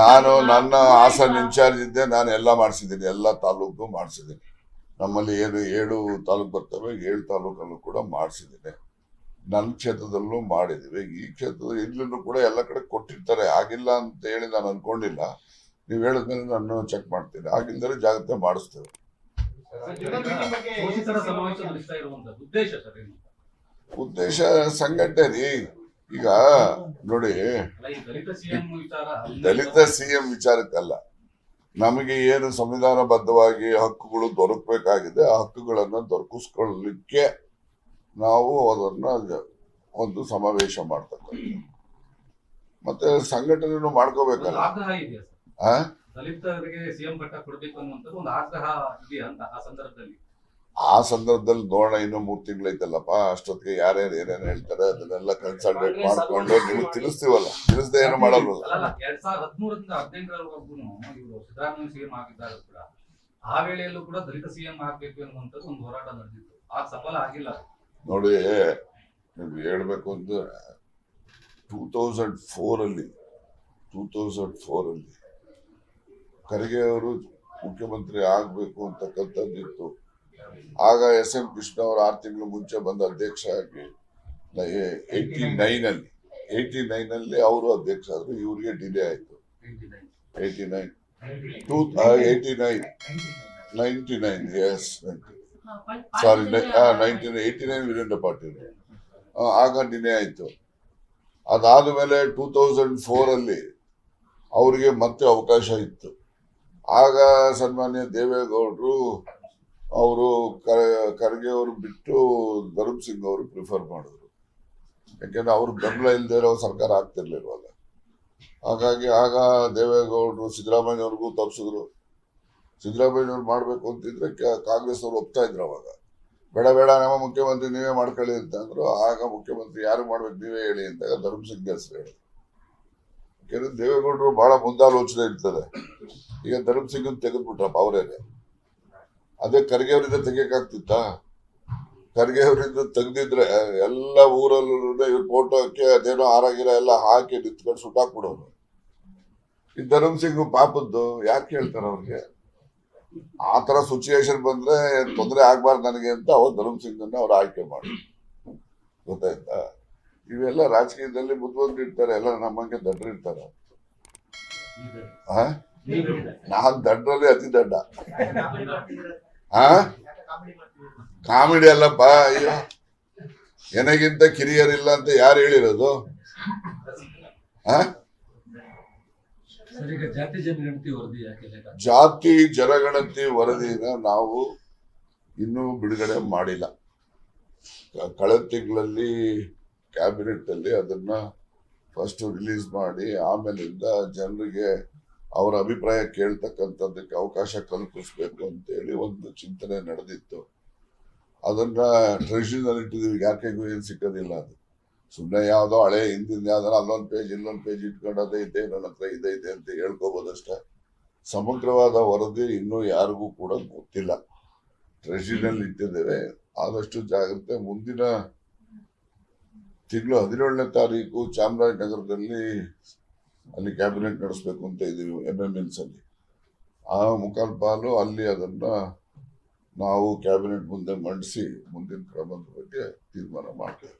ನಾನು ನನ್ನ ಹಾಸನ್ ಇನ್ಚಾರ್ಜ್ ಇದ್ದೆ ನಾನು ಎಲ್ಲ ಮಾಡಿಸಿದ್ದೀನಿ ಎಲ್ಲ ತಾಲೂಕು ಮಾಡಿಸಿದ್ದೀನಿ. ನಮ್ಮಲ್ಲಿ ಏನು ಏಳು ತಾಲೂಕು ಬರ್ತವೆ ಏಳು ತಾಲೂಕಲ್ಲೂ ಕೂಡ ಮಾಡಿಸಿದ್ದೀನಿ. ನನ್ನ ಕ್ಷೇತ್ರದಲ್ಲೂ ಮಾಡಿದ್ದೀವಿ. ಈ ಕ್ಷೇತ್ರದ ಇಲ್ಲೂ ಕೂಡ ಎಲ್ಲ ಕಡೆ ಕೊಟ್ಟಿರ್ತಾರೆ. ಆಗಿಲ್ಲ ಅಂತ ಹೇಳಿ ನಾನು ಅನ್ಕೊಂಡಿಲ್ಲ. ನೀವು ಹೇಳಿದ್ಮೇಲೆ ನಾನು ಚೆಕ್ ಮಾಡ್ತೀನಿ. ಆಗಿಲ್ದರೆ ಜಾಗ್ರತೆ ಮಾಡಿಸ್ತೇವೆ. ಉದ್ದೇಶ ಸಂಘಟನೆ ರೀ. ಈಗ ನೋಡಿ ದಲಿತ ಸಿಎಂ ವಿಚಾರಕ್ಕಲ್ಲ. ನಮಗೆ ಏನು ಸಂವಿಧಾನಬದ್ಧವಾಗಿ ಹಕ್ಕುಗಳು ದೊರಕಬೇಕಾಗಿದೆ ಆ ಹಕ್ಕುಗಳನ್ನು ದೊರಕಿಸ್ಕೊಳ್ಳಲಿಕ್ಕೆ ನಾವು ಅದನ್ನ ಒಂದು ಸಮಾವೇಶ ಮಾಡ್ತಕ್ಕ ಮತ್ತೆ ಸಂಘಟನೆ ಮಾಡ್ಕೋಬೇಕಲ್ಲ? ದಲಿತರಿಗೆ ಸಿಎಂ ಪಟ್ಟ ಕೊಡ್ಬೇಕು ಅನ್ನುವಂಥದ್ದು ಒಂದು ಆಗ್ರಹ ಇದೆಯಾ ಅಂತ ಆ ಸಂದರ್ಭದಲ್ಲಿ? ಆ ಸಂದರ್ಭದಲ್ಲಿ ನೋಡೋಣ ಇನ್ನೂ ಮೂರ್ ತಿಂಗಳೈತಲ್ಲಪ್ಪ ಅಷ್ಟೊತ್ತಿಗೆ ಯಾರ್ಯಾರು ಏನೇನು ಹೇಳ್ತಾರೆ ಅದನ್ನೆಲ್ಲ ಕನ್ಸಲ್ಟೇಟ್ ಮಾಡ್ಕೊಂಡು ನಿಮ್ಗೆ ತಿಳಿಸ್ತೀವಲ್ಲ ತಿಳಿಸದೆ ಏನು ಮಾಡಲ್ವಲ್ಲ. ಅಲ್ಲ ಎರಡ್ ಸಾವಿರದ ಹದಿಮೂರರಿಂದ ಹದಿನೆಂಟರವರೆಗೂ ಇವರು ಸಿದ್ದರಾಮಯ್ಯ ಸಿಎಂ ಆಗಿದ್ದಾರೆ ಕೂಡ ಆ ವೇಳೆಯಲ್ಲೂ ಕೂಡ ದಲಿತ ಸಿಎಂ ಆಗ್ಬೇಕು ಅನ್ನುವಂಥದ್ದು ಒಂದು ಹೋರಾಟ ನಡೆದಿತ್ತು. ಆ ಸಫಲ ಆಗಿಲ್ಲ ನೋಡಿ ನೀವು ಹೇಳ್ಬೇಕು ಅಂದ್ರೆ ಟೂ ತೌಸಂಡ್ ಫೋರ್ ಅಲ್ಲಿ ಟೂ ತೌಸಂಡ್ ಫೋರ್ ಅಲ್ಲಿ ಖರ್ಗೆ ಅವರು ಮುಖ್ಯಮಂತ್ರಿ ಆಗ್ಬೇಕು ಅಂತಕ್ಕಂಥದ್ದಿತ್ತು. ಆಗ ಎಸ್ ಎಂ ಕೃಷ್ಣ ಅವರು ಆರು ತಿಂಗಳು ಮುಂಚೆ ಬಂದ ಅಧ್ಯಕ್ಷ ಆಗಿ ಏಯ್ಟಿ ನೈನಲ್ಲಿ ಏಯ್ಟಿ ನೈನಲ್ಲಿ ಅವರು ಅಧ್ಯಕ್ಷ ಆದ್ರು, ಇವ್ರಿಗೆ ಡಿಲೇ ಆಯ್ತು. Eighty nine two eighty nine ninety nine yes sorry nineteen eighty nine Virendra Patil ಆಗ ಡಿಲೇ ಆಯ್ತು. ಅದಾದ ಮೇಲೆ ಟೂ ತೌಸಂಡ್ ಫೋರಲ್ಲಿ ಅವರಿಗೆ ಮತ್ತೆ ಅವಕಾಶ ಇತ್ತು. ಆಗ ಸನ್ಮಾನ್ಯ ದೇವೇಗೌಡರು ಅವರು ಖರ್ಗೆ ಅವರು ಬಿಟ್ಟು ಧರ್ಮ್ ಸಿಂಗ್ ಅವರು ಪ್ರಿಫರ್ ಮಾಡಿದ್ರು. ಯಾಕೆಂದ್ರೆ ಅವ್ರ ಬೆಂಬಲ ಇಲ್ಲದೆ ಇರೋ ಸರ್ಕಾರ ಆಗ್ತಿರ್ಲಿಲ್ವಲ್ಲ. ಹಾಗಾಗಿ ಆಗ ದೇವೇಗೌಡರು ಸಿದ್ದರಾಮಯ್ಯವ್ರಿಗೂ ತಪ್ಪಿಸಿದ್ರು. ಸಿದ್ದರಾಮಯ್ಯವ್ರು ಮಾಡಬೇಕು ಅಂತಿದ್ರೆ ಕಾಂಗ್ರೆಸ್ ಅವರು ಒಪ್ತಾ ಇದ್ರು ಅವಾಗ. ಬೇಡ ಬೇಡ, ನಮ್ಮ ಮುಖ್ಯಮಂತ್ರಿ ನೀವೇ ಮಾಡ್ಕೊಳ್ಳಿ ಅಂತ ಅಂದ್ರು. ಆಗ ಮುಖ್ಯಮಂತ್ರಿ ಯಾರು ಮಾಡ್ಬೇಕು ನೀವೇ ಹೇಳಿ ಅಂತ ಧರ್ಮ್ ಸಿಂಗ್ ಹೆಸರು ಹೇಳಿ ಯಾಕೆಂದ್ರೆ ದೇವೇಗೌಡರು ಬಹಳ ಮುಂದಾಲೋಚನೆ ಇರ್ತದೆ. ಈಗ ಧರ್ಮ್ ಸಿಂಗ್ ತೆಗೆದ್ಬಿಟ್ರಪ್ಪ ಅವರೇನೆ. ಅದೇ ಖರ್ಗೆ ಅವರಿಂದ ತೆಗಿಯಕ್ಕಾಗ್ತಿತ್ತ? ಖರ್ಗೆ ಅವರಿಂದ ತೆಗ್ದಿದ್ರೆ ಎಲ್ಲ ಊರಲ್ಲೂ ಇವ್ರ ಫೋಟೋಕ್ಕೆ ಅದೇನೋ ಆರಾಗಿರ ಎಲ್ಲ ಹಾಕಿ ನಿಂತ್ಕೊಂಡು ಸುಟ್ಟಾಕ್ಬಿಡೋರು ಈ ಧರ್ಮ್ ಸಿಂಗ್ ಪಾಪದ್ದು ಯಾಕೆ ಹೇಳ್ತಾರ ಅವ್ರಿಗೆ? ಆ ತರ ಸಿಚುಯೇಷನ್ ಬಂದ್ರೆ ತೊಂದರೆ ಆಗ್ಬಾರ್ದು ನನಗೆ ಅಂತ ಅವ್ರು ಧರ್ಮ್ ಸಿಂಗ್ ಅನ್ನ ಅವ್ರು ಆಯ್ಕೆ ಮಾಡಿ ಗೊತ್ತಾಯ್ತಾ? ಇವೆಲ್ಲ ರಾಜಕೀಯದಲ್ಲಿ ಬುದ್ಧಿವಂತರು ಇರ್ತಾರೆ, ಎಲ್ಲ ನಮ್ಮಂಗೆ ದಡ್ರು ಇರ್ತಾರೆ. ಆ? ನಾನ್ ದಡ್ರಲ್ಲಿ ಅತಿ ದಡ್ಡ. ಆ? ಕಾಮಿಡಿ ಅಲ್ಲಪ್ಪ ಅಯ್ಯೋ. ನನಗಿಂತ ಕಿರಿಯರಿಲ್ಲ ಅಂತ ಯಾರು ಹೇಳಿರೋದು? ಜಾತಿ ಜನಗಣತಿ ವರದಿನ ನಾವು ಇನ್ನೂ ಬಿಡುಗಡೆ ಮಾಡಿಲ್ಲ. ಕಳೆದ ತಿಂಗಳಲ್ಲಿ ಕ್ಯಾಬಿನೆಟ್ ಅಲ್ಲಿ ಅದನ್ನ ಫಸ್ಟ್ ರಿಲೀಸ್ ಮಾಡಿ ಆಮೇಲಿಂದ ಜನರಿಗೆ ಅವರ ಅಭಿಪ್ರಾಯ ಕೇಳ್ತಕ್ಕಂಥದ್ದಕ್ಕೆ ಅವಕಾಶ ಕಲ್ಪಿಸ್ಬೇಕು ಅಂತೇಳಿ ಒಂದು ಚಿಂತನೆ ನಡೆದಿತ್ತು. ಅದನ್ನ ಟ್ರೆಷರಿನಲ್ಲಿ ಇಟ್ಟಿದ್ದೀವಿ ಯಾಕೆಗೂ ಏನು ಸಿಕ್ಕೋದಿಲ್ಲ ಅದು. ಸುಮ್ಮನೆ ಯಾವುದೋ ಹಳೆ ಹಿಂದಿನ ಯಾವ್ದಾರ ಅಲ್ಲೊಂದು ಪೇಜ್ ಇನ್ನೊಂದು ಪೇಜ್ ಇಟ್ಕೊಂಡು ಅದೇ ಇದೆ, ನನ್ನ ಹತ್ರ ಇದೆ ಅಂತ ಹೇಳ್ಕೋಬೋದಷ್ಟೇ. ಸಮಗ್ರವಾದ ವರದಿ ಇನ್ನೂ ಯಾರಿಗೂ ಕೂಡ ಗೊತ್ತಿಲ್ಲ. ಟ್ರೆಷರಿನಲ್ಲಿ ಇಟ್ಟಿದ್ದೇವೆ, ಆದಷ್ಟು ಜಾಗ್ರತೆ. ಮುಂದಿನ ತಿಂಗಳು ಹದಿನೇಳನೇ ತಾರೀಕು ಚಾಮರಾಜನಗರದಲ್ಲಿ ಅಲ್ಲಿ ಕ್ಯಾಬಿನೆಟ್ ನಡೆಸಬೇಕು ಅಂತ ಇದ್ದೀವಿ ಎಂ ಎಂ ಎಲ್ಸ್ ಅಲ್ಲಿ. ಆ ಮುಖಾಲ್ಪಾಲು ಅಲ್ಲಿ ಅದನ್ನ ನಾವು ಕ್ಯಾಬಿನೆಟ್ ಮುಂದೆ ಮಂಡಿಸಿ ಮುಂದಿನ ಕ್ರಮದ ಬಗ್ಗೆ ತೀರ್ಮಾನ ಮಾಡ್ತೇವೆ.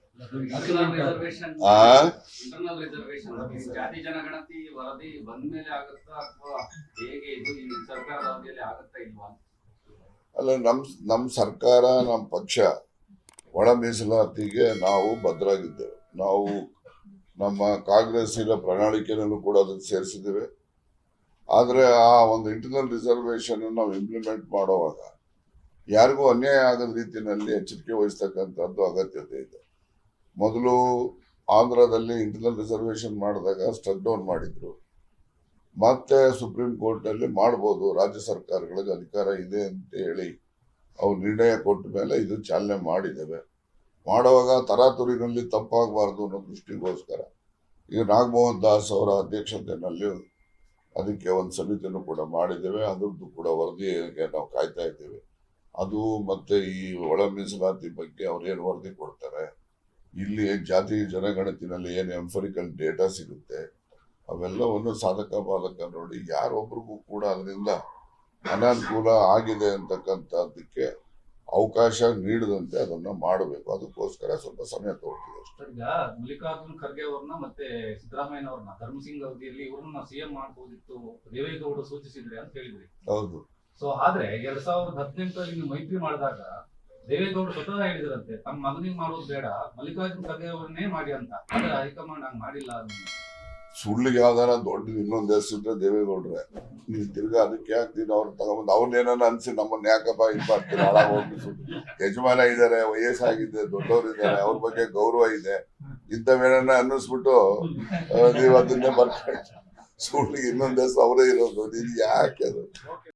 ಅಲ್ಲ ನಮ್ ನಮ್ ಸರ್ಕಾರ ನಮ್ಮ ಪಕ್ಷ ಒಳ ಮೀಸಲಾತಿಗೆ ನಾವು ಭದ್ರಾಗಿದ್ದೇವೆ. ನಾವು ನಮ್ಮ ಕಾಂಗ್ರೆಸ್ಸಿನ ಪ್ರಣಾಳಿಕೆಯಲ್ಲೂ ಕೂಡ ಅದಕ್ಕೆ ಸೇರಿಸಿದ್ದೇವೆ. ಆದರೆ ಆ ಒಂದು ಇಂಟರ್ನಲ್ ರಿಸರ್ವೇಷನ್ ನಾವು ಇಂಪ್ಲಿಮೆಂಟ್ ಮಾಡುವಾಗ ಯಾರಿಗೂ ಅನ್ಯಾಯ ಆಗದ ರೀತಿಯಲ್ಲಿ ಎಚ್ಚರಿಕೆ ವಹಿಸ್ತಕ್ಕಂಥದ್ದು ಅಗತ್ಯತೆ ಇದೆ. ಮೊದಲು ಆಂಧ್ರದಲ್ಲಿ ಇಂಟರ್ನಲ್ ರಿಸರ್ವೇಷನ್ ಮಾಡಿದಾಗ ಸ್ಟಕ್ ಡೌನ್ ಮಾಡಿದ್ರು. ಮತ್ತೆ ಸುಪ್ರೀಂ ಕೋರ್ಟಲ್ಲಿ ಮಾಡ್ಬೋದು, ರಾಜ್ಯ ಸರ್ಕಾರಗಳಿಗೆ ಅಧಿಕಾರ ಇದೆ ಅಂತ ಹೇಳಿ ಅವ್ರು ನಿರ್ಣಯ ಕೊಟ್ಟ ಮೇಲೆ ಇದು ಚಾಲನೆ ಮಾಡಿದ್ದೇವೆ. ಮಾಡುವಾಗ ತರಾತುರಿನಲ್ಲಿ ತಪ್ಪಾಗಬಾರ್ದು ಅನ್ನೋ ದೃಷ್ಟಿಗೋಸ್ಕರ. ಈಗ ನಾಗಮೋಹನ್ ದಾಸ್ ಅವರ ಅಧ್ಯಕ್ಷತೆಯಲ್ಲಿ ಅದಕ್ಕೆ ಒಂದು ಸಮಿತಿಯನ್ನು ಕೂಡ ಮಾಡಿದ್ದೇವೆ. ಅದರದ್ದು ಕೂಡ ವರದಿಗೆ ನಾವು ಕಾಯ್ತಾ ಇದ್ದೇವೆ. ಅದು ಮತ್ತೆ ಈ ಒಳ ಮೀಸಲಾತಿ ಬಗ್ಗೆ ಅವ್ರು ಏನು ವರದಿ ಕೊಡ್ತಾರೆ? ಇಲ್ಲಿ ಜಾತಿ ಜನಗಣತಿನಲ್ಲಿ ಏನು ಎಂಫರಿಕಲ್ ಡೇಟಾ ಸಿಗುತ್ತೆ? ಅವೆಲ್ಲವನ್ನು ಸಾಧಕ ಬಾಧಕ ನೋಡಿ ಯಾರೊಬ್ರಿಗೂ ಕೂಡ ಅದರಿಂದ ಅನಾನುಕೂಲ ಆಗಿದೆ ಅಂತಕ್ಕಂಥದ್ದಕ್ಕೆ ಅವಕಾಶ ನೀಡದಂತೆ ಅದನ್ನ ಮಾಡಬೇಕು. ಅದಕ್ಕೋಸ್ಕರ ಸ್ವಲ್ಪ ಸಮಯ ತಗೊಳ್ತೀವಿ ಅಷ್ಟೇ. ಈಗ ಮಲ್ಲಿಕಾರ್ಜುನ್ ಖರ್ಗೆ ಅವ್ರನ್ನ ಮತ್ತೆ ಸಿದ್ದರಾಮಯ್ಯ ಅವ್ರನ್ನ ಧರ್ಮಸಿಂಗ್ ಅವಧಿಯಲ್ಲಿ ಇವ್ರನ್ನ ಸಿಎಂ ಮಾಡಬಹುದಿತ್ತು ದೇವೇಗೌಡರು ಸೂಚಿಸಿದ್ರೆ ಅಂತ ಹೇಳಿದ್ರಿ. ಹೌದು. ಸೊ ಆದ್ರೆ ಎರಡ್ ಸಾವಿರದ ಹದಿನೆಂಟರಲ್ಲಿ ನೀವು ಮೈತ್ರಿ ಮಾಡಿದಾಗ ದೇವೇಗೌಡರು ಸ್ವತಃ ಹೇಳಿದ್ರಂತೆ ತಮ್ಮ ಮಗನಿಗೆ ಮಾಡೋದು ಬೇಡ ಮಲ್ಲಿಕಾರ್ಜುನ್ ಖರ್ಗೆ ಅವ್ರನ್ನೇ ಮಾಡಿ ಅಂತ. ಆದ್ರೆ ಹೈಕಮಾಂಡ್ ಹಂಗ್ ಮಾಡಿಲ್ಲ ಅದನ್ನ. ಸುಳ್ಳಿಗೆ ಯಾವ್ದಾರ ದೊಡ್ಡ ಇನ್ನೊಂದು ಹೆಸರು ದೇವೇಗೌಡ್ರೆ. ನೀವು ತಿರ್ಗಾ ಅದಕ್ಕೆ ಹಾಕ್ತೀನಿ ಅವ್ರು ತಗೊಂಬಂದು ಅವ್ರನ್ನೇನ ಅನ್ಸಿ ನಮ್ಮನ್ನ ಯಾಕಪ್ಪ ಇದು ಮಾಡ್ತೀರಿ? ಹಾಳಾಗೋಗ್ಬಿಟ್ಟು ಯಜಮಾನ ಇದ್ದಾರೆ ವಯಸ್ಸಾಗಿದೆ ದೊಡ್ಡವರು ಇದ್ದಾರೆ ಅವ್ರ ಬಗ್ಗೆ ಗೌರವ ಇದೆ. ಇಂಥವೇನ ಅನ್ನಿಸ್ಬಿಟ್ಟು ನೀವ್ ಅದನ್ನೇ ಬರ್ಕೊಂಡು ಸುಳ್ಳಿಗೆ ಇನ್ನೊಂದು ಹೆಸರು ಅವರೇ ಇರೋದು. ನೀನ್ ಯಾಕೆ ಅದು?